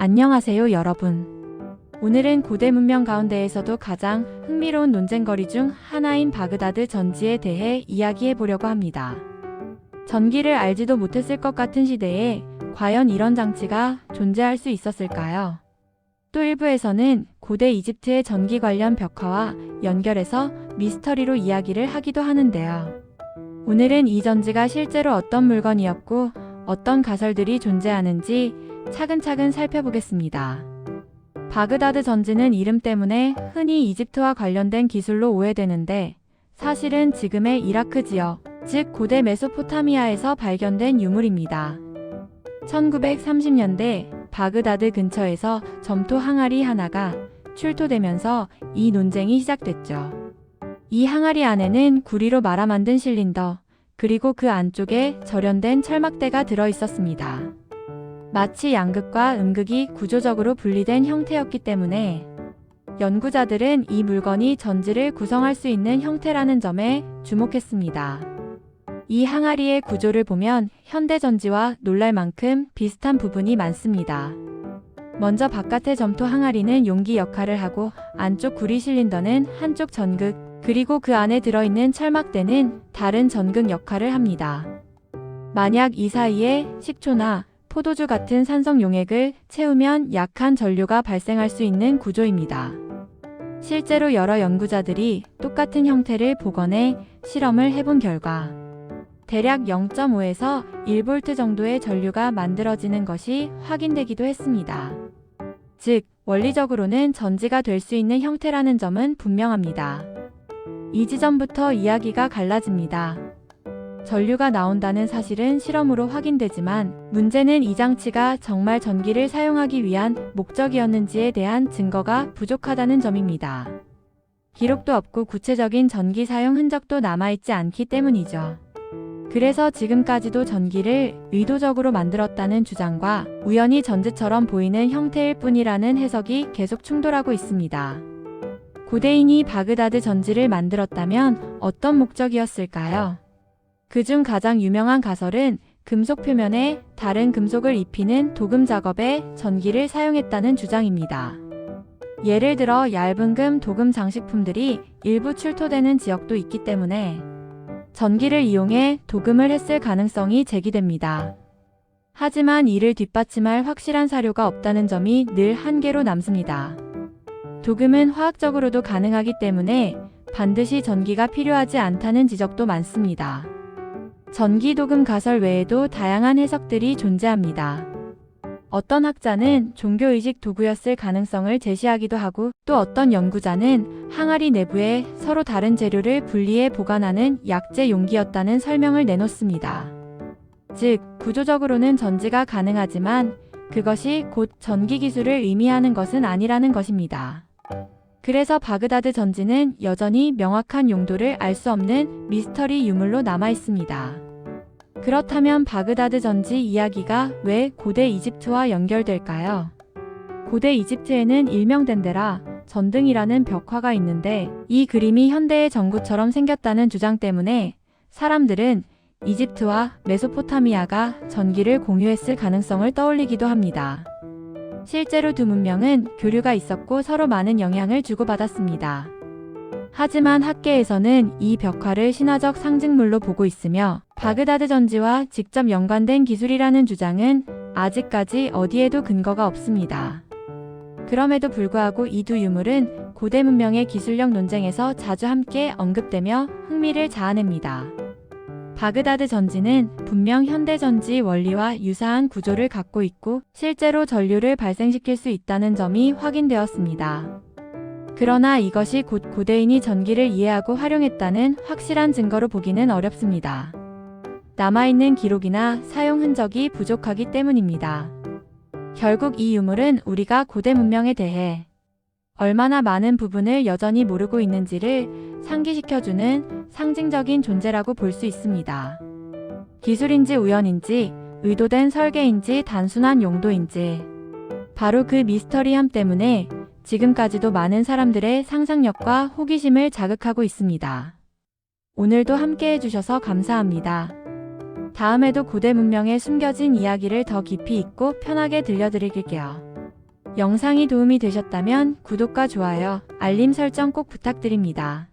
안녕하세요, 여러분. 오늘은 고대 문명 가운데에서도 가장 흥미로운 논쟁거리 중 하나인 바그다드 전지에 대해 이야기해 보려고 합니다. 전기를 알지도 못했을 것 같은 시대에 과연 이런 장치가 존재할 수 있었을까요? 또 일부에서는 고대 이집트의 전기 관련 벽화와 연결해서 미스터리로 이야기를 하기도 하는데요. 오늘은 이 전지가 실제로 어떤 물건이었고 어떤 가설들이 존재하는지 차근차근 살펴보겠습니다. 바그다드 전지는 이름 때문에 흔히 이집트와 관련된 기술로 오해되는데 사실은 지금의 이라크 지역, 즉 고대 메소포타미아에서 발견된 유물입니다. 1930년대 바그다드 근처에서 점토 항아리 하나가 출토되면서 이 논쟁이 시작됐죠. 이 항아리 안에는 구리로 말아 만든 실린더, 그리고 그 안쪽에 절연된 철막대가 들어 있었습니다. 마치 양극과 음극이 구조적으로 분리된 형태였기 때문에 연구자들은 이 물건이 전지를 구성할 수 있는 형태라는 점에 주목했습니다. 이 항아리의 구조를 보면 현대 전지와 놀랄 만큼 비슷한 부분이 많습니다. 먼저 바깥의 점토 항아리는 용기 역할을 하고 안쪽 구리 실린더는 한쪽 전극, 그리고 그 안에 들어있는 철막대는 다른 전극 역할을 합니다. 만약 이 사이에 식초나 포도주 같은 산성 용액을 채우면 약한 전류가 발생할 수 있는 구조입니다. 실제로 여러 연구자들이 똑같은 형태를 복원해 실험을 해본 결과 대략 0.5에서 1V 정도의 전류가 만들어지는 것이 확인되기도 했습니다. 즉, 원리적으로는 전지가 될 수 있는 형태라는 점은 분명합니다. 이 지점부터 이야기가 갈라집니다. 전류가 나온다는 사실은 실험으로 확인되지만 문제는 이 장치가 정말 전기를 사용하기 위한 목적이었는지에 대한 증거가 부족하다는 점입니다. 기록도 없고 구체적인 전기 사용 흔적도 남아있지 않기 때문이죠. 그래서 지금까지도 전기를 의도적으로 만들었다는 주장과 우연히 전지처럼 보이는 형태일 뿐이라는 해석이 계속 충돌하고 있습니다. 고대인이 바그다드 전지를 만들었다면 어떤 목적이었을까요? 그중 가장 유명한 가설은 금속 표면에 다른 금속을 입히는 도금 작업에 전기를 사용했다는 주장입니다. 예를 들어 얇은 금 도금 장식품들이 일부 출토되는 지역도 있기 때문에 전기를 이용해 도금을 했을 가능성이 제기됩니다. 하지만 이를 뒷받침할 확실한 사료가 없다는 점이 늘 한계로 남습니다. 도금은 화학적으로도 가능하기 때문에 반드시 전기가 필요하지 않다는 지적도 많습니다. 전기 도금 가설 외에도 다양한 해석들이 존재합니다. 어떤 학자는 종교의식 도구였을 가능성을 제시하기도 하고 또 어떤 연구자는 항아리 내부에 서로 다른 재료를 분리해 보관하는 약재 용기였다는 설명을 내놓습니다. 즉, 구조적으로는 전지가 가능하지만 그것이 곧 전기 기술을 의미하는 것은 아니라는 것입니다. 그래서 바그다드 전지는 여전히 명확한 용도를 알 수 없는 미스터리 유물로 남아 있습니다. 그렇다면 바그다드 전지 이야기가 왜 고대 이집트와 연결될까요? 고대 이집트에는 일명덴데라 전등이라는 벽화가 있는데 이 그림이 현대의 전구처럼 생겼다는 주장 때문에 사람들은 이집트와 메소포타미아가 전기를 공유했을 가능성을 떠올리기도 합니다. 실제로 두 문명은 교류가 있었고 서로 많은 영향을 주고받았습니다. 하지만 학계에서는 이 벽화를 신화적 상징물로 보고 있으며 바그다드 전지와 직접 연관된 기술이라는 주장은 아직까지 어디에도 근거가 없습니다. 그럼에도 불구하고 이 두 유물은 고대 문명의 기술력 논쟁에서 자주 함께 언급되며 흥미를 자아냅니다. 바그다드 전지는 분명 현대 전지 원리와 유사한 구조를 갖고 있고 실제로 전류를 발생시킬 수 있다는 점이 확인되었습니다. 그러나 이것이 곧 고대인이 전기를 이해하고 활용했다는 확실한 증거로 보기는 어렵습니다. 남아있는 기록이나 사용 흔적이 부족하기 때문입니다. 결국 이 유물은 우리가 고대 문명에 대해 얼마나 많은 부분을 여전히 모르고 있는지를 상기시켜주는 상징적인 존재라고 볼 수 있습니다. 기술인지 우연인지, 의도된 설계인지 단순한 용도인지, 바로 그 미스터리함 때문에 지금까지도 많은 사람들의 상상력과 호기심을 자극하고 있습니다. 오늘도 함께 해주셔서 감사합니다. 다음에도 고대 문명의 숨겨진 이야기를 더 깊이 있고 편하게 들려드릴게요. 영상이 도움이 되셨다면 구독과 좋아요, 알림 설정 꼭 부탁드립니다.